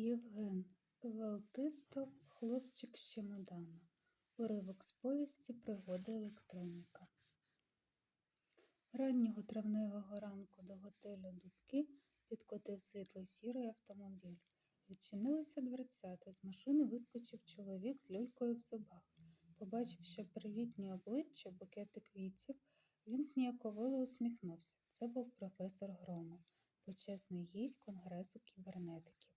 Євген Велтистов, хлопчик з чемодана. Уривок з повісті Пригоди електроніка. Раннього травневого ранку до готелю Дубки підкотив світлий сірий автомобіль. Відчинилися дверцята. З машини вискочив чоловік з люлькою в зубах. Побачивши привітні обличчя, букети квітів, він зніяковило усміхнувся. Це був професор Громов, почесний гість Конгресу кібернетиків.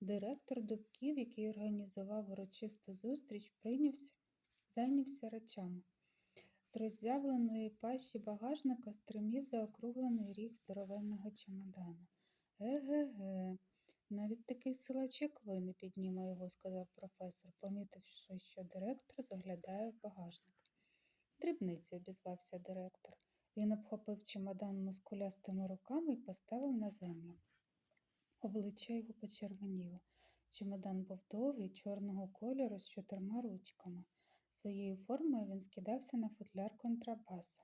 Директор Дубків, який організував урочисту зустріч, прийнявся, зайнявся речами. З роззявленої пащі багажника стримів заокруглений ріг здоровенного чемодана. Еге-ге, навіть такий силач, як ви, не підніме його, сказав професор, помітивши, що директор заглядає в багажник. Дрібниці, обізвався директор. Він обхопив чемодан мускулястими руками і поставив на землю. Обличчя його почервоніло. Чемодан був довгий, чорного кольору з чотирма ручками. Своєю формою він скидався на футляр контрабаса.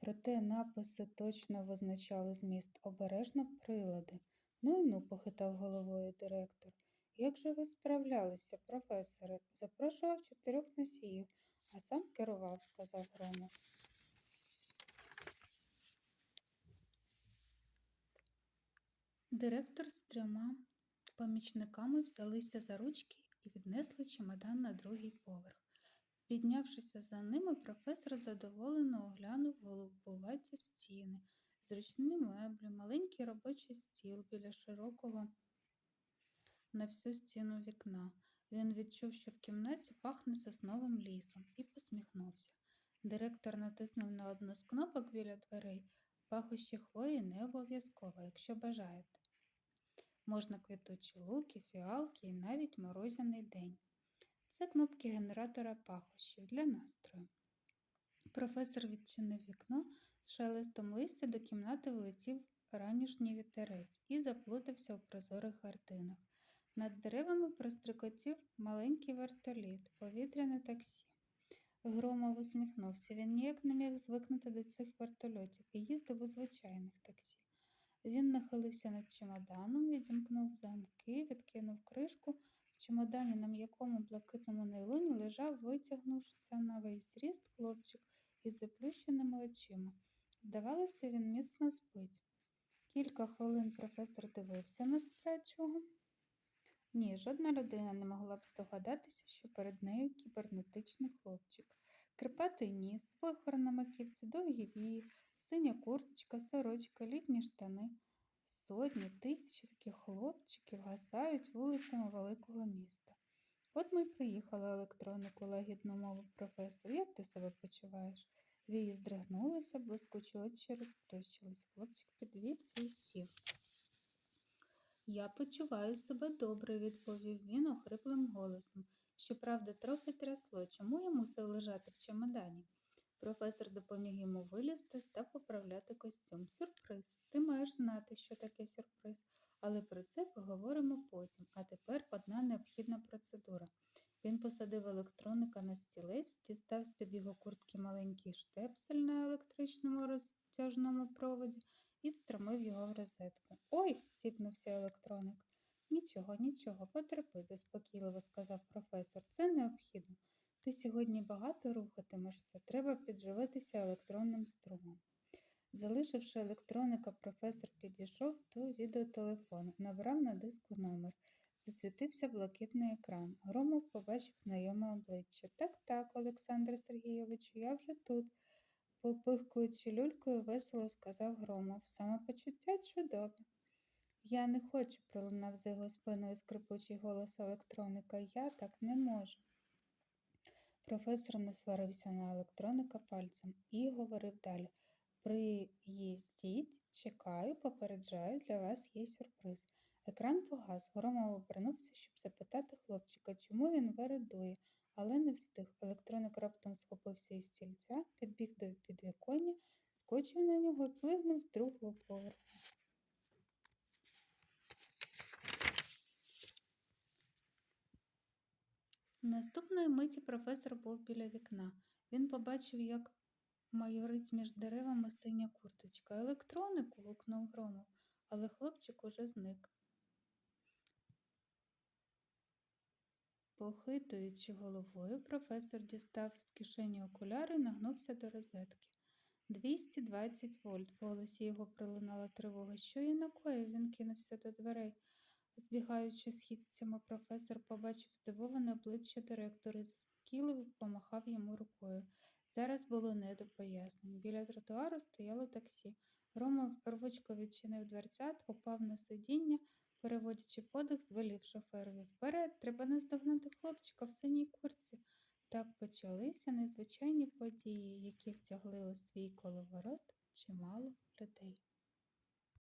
Проте написи точно визначали зміст обережно прилади. Ну ну, похитав головою директор. Як же ви справлялися, професоре? Запрошував чотирьох носіїв, а сам керував, сказав Громов. Директор з трьома помічниками взялися за ручки і віднесли чемодан на другий поверх. Піднявшися за ними, професор задоволено оглянув голубуваті стіни, зручні меблі, маленький робочий стіл біля широкого на всю стіну вікна. Він відчув, що в кімнаті пахне сосновим лісом, і посміхнувся. Директор натиснув на одну з кнопок біля дверей. Пахощі хвої не обов'язково, якщо бажаєте. Можна квітучі луки, фіалки і навіть морозяний день. Це кнопки генератора пахощів для настрою. Професор відчинив вікно, з шелестом листя до кімнати влетів ранішній вітерець і заплутався у прозорих картинах. Над деревами прострикотів маленький вертоліт, повітряне таксі. Громов усміхнувся. Він ніяк не міг звикнути до цих вертольотів і їздив у звичайних таксі. Він нахилився над чемоданом, відімкнув замки, відкинув кришку. В чемодані на м'якому блакитному нейлоні лежав, витягнувшися на весь зріст хлопчик із заплющеними очима. Здавалося, він міцно спить. Кілька хвилин професор дивився на сплячого. Ні, жодна людина не могла б здогадатися, що перед нею кібернетичний хлопчик. Крипатий ніс, вихор на маківці, довгі вії, синя курточка, сорочка, літні штани. Сотні, тисячі таких хлопчиків гасають вулицями великого міста. От ми й приїхали електронику, лагідно мовив професор. Як ти себе почуваєш? Вії здригнулися, блискучі очі розплющились. Хлопчик підвівся і сів. Я почуваю себе добре, відповів він охриплим голосом. Щоправда, трохи трясло. Чому я мусив лежати в чемодані? Професор допоміг йому вилізти та поправляти костюм. Сюрприз. Ти маєш знати, що таке сюрприз, але про це поговоримо потім. А тепер одна необхідна процедура. Він посадив електроника на стілець, дістав з-під його куртки маленький штепсель на електричному розтяжному проводі і встромив його в розетку. Ой, сіпнувся електроник. Нічого, нічого, потерпи, заспокійливо сказав професор. Це необхідно. Ти сьогодні багато рухатимешся, треба підживитися електронним струмом. Залишивши електроника, професор підійшов до відеотелефону, набрав на диску номер. Засвітився блакитний екран. Громов побачив знайоме обличчя. Так, так, Олександре Сергійовичу, я вже тут. Попихкуючи люлькою, весело сказав Громов. Самопочуття чудове. Я не хочу, пролунав за його спиною скрипучий голос електроника. Я так не можу. Професор не сварився на електроника пальцем і говорив далі. Приїздіть, чекаю, попереджаю, для вас є сюрприз. Екран погас, Громов обернувся, щоб запитати хлопчика, чому він вередує, але не встиг. Електроник раптом схопився із стільця, підбіг до підвіконня, скочив на нього і плигнув з другого поверху. Наступної миті професор був біля вікна. Він побачив, як майорить між деревами синя курточка. Електронику. гукнув Громов, але хлопчик уже зник. Похитуючи головою, професор дістав з кишені окуляри і нагнувся до розетки. 220 вольт. В голосі його пролунала тривога. Що я накоїв? Він кинувся до дверей. Збігаючи східцями, професор побачив здивоване обличчя директора і заспокійливо помахав йому рукою. Зараз було не до пояснень. Біля тротуару стояло таксі. Рома рвучко відчинив дверцят, упав на сидіння, переводячи подих, звелів шоферові. Вперед, треба наздогнати хлопчика в синій курці. Так почалися незвичайні події, які втягли у свій коловорот чимало людей.